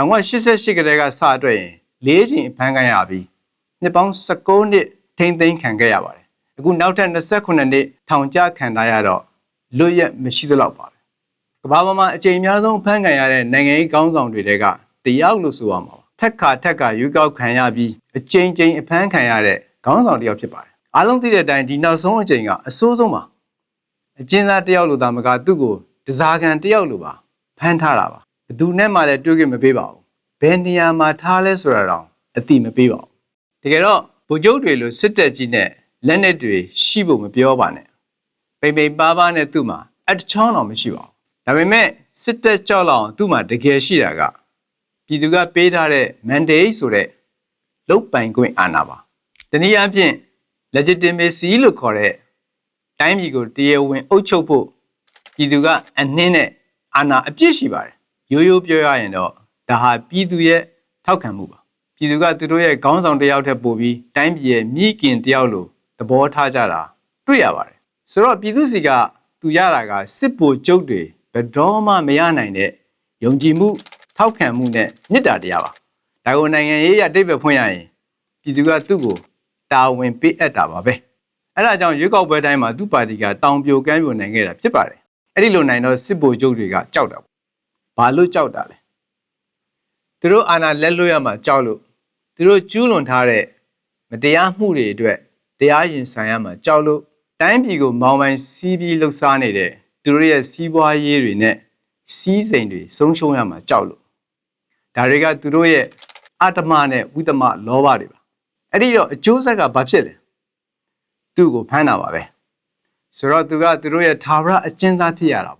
1988ကတည်းကစအတွက်ရင်၄ချိန်ဖမ်းခံရပြီးနှစ်ပေါင်း19နှစ်ထိမ့်သိမ်းခံခဲ့ရပါတယ်အခုနောက်ထပ်29နှစ်ထောင်ကျခံထားရတော့လွတ်ရက်မရှိသလောက်ပါပဲကမ္ဘာပေါ်မှာအချိန်အများဆုံးဖမ်းခံရတဲ့နိုင်ငံရေးကောင်းဆောင်တွေတဲကတယောက်လို့ဆိုရမှာပါထက်ခါထက်ခါရွေးကောက်ခံရပြီးအချိန်ချင်းအဖမ်းခံရတဲ့ကောင်းဆောင်တစ်ယောက်ဖြစ်ပါတယ်အားလုံးသိတဲ့အတိုင်းဒီနောက်ဆုံးအချိန်ကအဆိုးဆုံးပါအကျဉ်းသားတစ်ယောက်လို့သာမကသူ့ကိုတစားခံတစ်ယောက်လို့ပါဖမ်းထားတာပါ ဘယ်သူနဲ့မှလည်းတွေ့ကြမပေးပါဘူးဘယ်နေရာမှာထားလဲဆိုတာတော့အတိမပေးပါဘူးတကယ်တော့ဗိုလ်ချုပ်တွေလိုစစ်တပ်ကြီးနဲ့လက်နက်တွေရှိဖို့မပြောပါနဲ့ပိန်ပိန်ပါးပါးနဲ့သူ့မှာအတချောင်းတော့မရှိပါဘူးဒါပေမဲ့စစ်တပ်ကြောက်လောက်အောင်သူ့မှာတကယ်ရှိတာကပြည်သူကပေးထားတဲ့ mandate ဆိုတဲ့လုတ်ပိုင်ခွင့်အာဏာပါတနည်းအားဖြင့် legitimacy လို့ခေါ်တဲ့တိုင်းပြည်ကိုတရားဝင်အုပ်ချုပ်ဖို့ပြည်သူကအနှင်းနဲ့အာဏာအပြည့်ရှိပါတယ် ရိုးရိုးပြောရရင်တော့ဒါဟာပြည်သူရဲ့ထောက်ခံမှုပါပြည်သူကသူတို့ရဲ့ခေါင်းဆောင်တစ်ယောက်ထက်ပိုပြီးတိုင်းပြည်ရဲ့မိခင်တစ်ယောက်လိုသဘောထားကြတာတွေ့ရပါတယ်ဆိုတော့ပြည်သူစီကသူရတာကစစ်ဗိုလ်ချုပ်တွေဘယ်တော့မှမရနိုင်တဲ့ယုံကြည်မှုထောက်ခံမှုနဲ့မေတ္တာတရားပါဒါကိုနိုင်ငံရေးရအတိတ်ပဲဖွင့်ရရင်ပြည်သူကသူ့ကိုတာဝန်ပေးအပ်တာပါပဲအဲ့ဒါကြောင့်ရွေးကောက်ပွဲတိုင်းမှာသူ့ပါတီကတောင်ပြိုကမ်းပြိုနိုင်ခဲ့တာဖြစ်ပါတယ်အဲ့ဒီလိုနိုင်တော့စစ်ဗိုလ်ချုပ်တွေကကြောက်တာပေါ့ ဘာလို့ကြောက်တာလဲသူတို့အာဏာလက်လွတ်ရမှာကြောက်လို့သူတို့ကျူးလွန်ထားတဲ့မတရားမှုတွေအတွက်တရားရင်ဆိုင်ရမှာကြောက်လို့တိုင်းပြည်ကိုမောင်းပိုင်းစီးပြီးလှုပ်ရှားနေတဲ့သူတို့ရဲ့စီးပွားရေးတွေနဲ့စီးစိမ်တွေဆုံးရှုံးရမှာကြောက်လို့ဒါတွေကသူတို့ရဲ့အတ္တမနဲ့ဝိတ္တမလောဘတွေပါအဲ့ဒီတော့အကျိုးဆက်ကဘာဖြစ်လဲသူ့ကိုဖမ်းတာပါပဲဆိုတော့သူကသူတို့ရဲ့သာဝရအကျဉ်းသားဖြစ်ရတာပေါ့